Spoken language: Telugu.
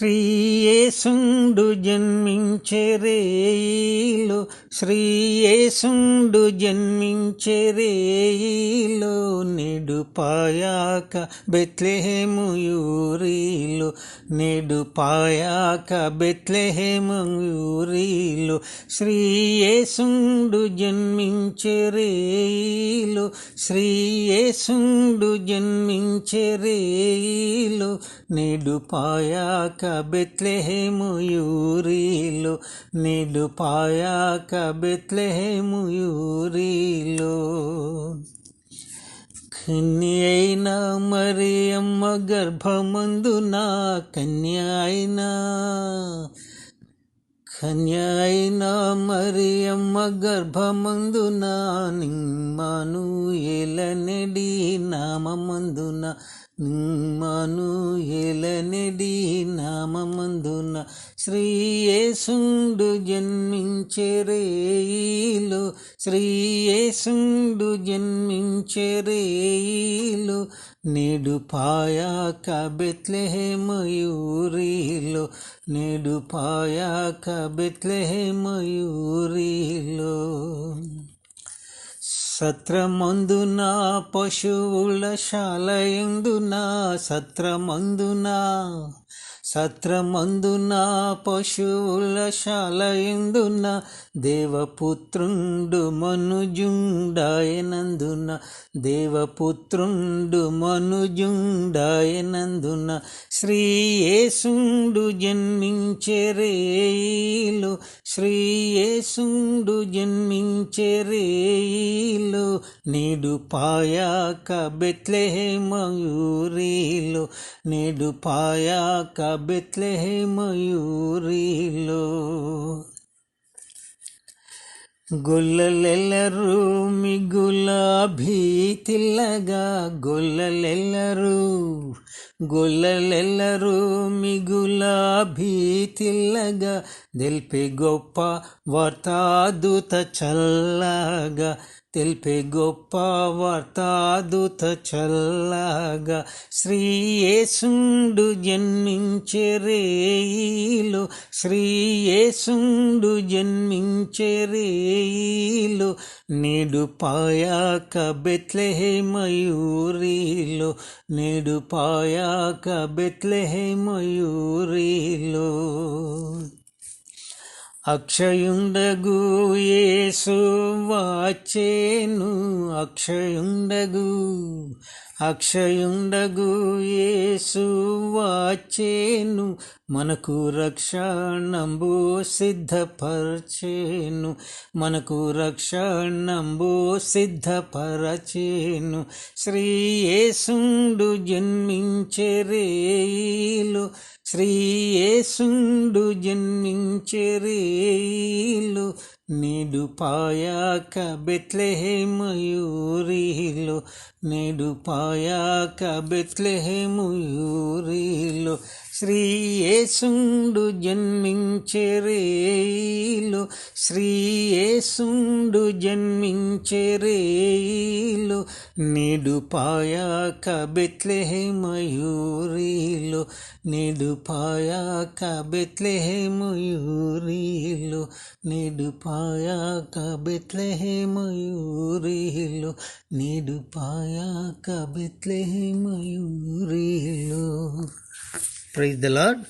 శ్రీయేసుండు జన్మించెరేయిలో శ్రీయేసుండు జన్మించెరేయిలో నిడుపాయాక పాయాక నేడు పాయాక బెత్లెహేమూరీలు శ్రీయేసుండు జన్మించరేలు శ్రీయేసుండు జన్మించెరేయిలో నేడు పాయాక బెత్లెహేము నేడు పాయాక బెత్లెహేమయూరీలు కన్య అయినా మరి అమ్మ గర్భమందున కన్య అయినా కన్య అయినా మరి అమ్మ గర్భమందున నిమ్మను ఎలనెడి నామందున నిమ్మను ఎలనెడి నామందున శ్రీయేసుండు జన్మించెరేయిలో శ్రీయేసుండు జన్మించెరేయిలో నేడు పాయాక బెత్లెహేమయూరిలో నేడు పాయాక బెత్లెహేమయూరిలో సత్రమందున పశువుల శాలయందున సత్రమందున సత్రమందున పశువుల శాల ఎందున దేవపుత్రుండు మనుజుండాయనందున దేవపుత్రుండు మనుజుండాయనందున శ్రీయేసుండు జన్మించెరేయిలో శ్రీయేసుండు జన్మించెరేయిలో నేడు పాయాక బెత్లెహేమయూరిలో నేడు పాయాక బెత్లెహేమయూరిలో. గొల్లలెల్లరు మిగులాభీతిల్లగా గొల్లలెల్లరు గొల్లలెల్లరు మిగులాభీతిల్లగా తెలిపే గొప్ప వార్తాదూత చల్లగా తెలిపే గొప్ప వార్తాదుత చల్లగా శ్రీయేసుండు జన్మించెరేయిలో శ్రీయేసుండు జన్మించెరేయిలో నేడు పాయాక బెత్లెహేమయూరిలో నేడు పాయాక బెత్లెహేమయూరిలో. అక్షయుండగు యేసు వాచేను అక్షయుండగు. అక్షయుండగు యేసు వాచేను మనకు రక్షణంబు సిద్ధపరచేను. మనకు రక్షణంబు సిద్ధపరచేను. శ్రీ యేసుండు జన్మించే రేయిలు శ్రీయేసుండు జన్మించెరేయిలో నేడు పాయాక బెత్లెహేమయూరిలో నేడు పాయాక బెత్లెహేమయూరిలో శ్రీయేసుండు జన్మించెరేయిలో శ్రీయేసుండు జన్మించెరేయిలో నిడుపాయాక పాయాక బెత్లెహేమయూరిలో. నేడు పాయాక బెత్లెహేమయూరిలో. నిడుపాయాక పాయాక బెత్లెహేమయూరిలో. నేడు పాయాక బెత్లెహేమయూరిలో. Praise the Lord.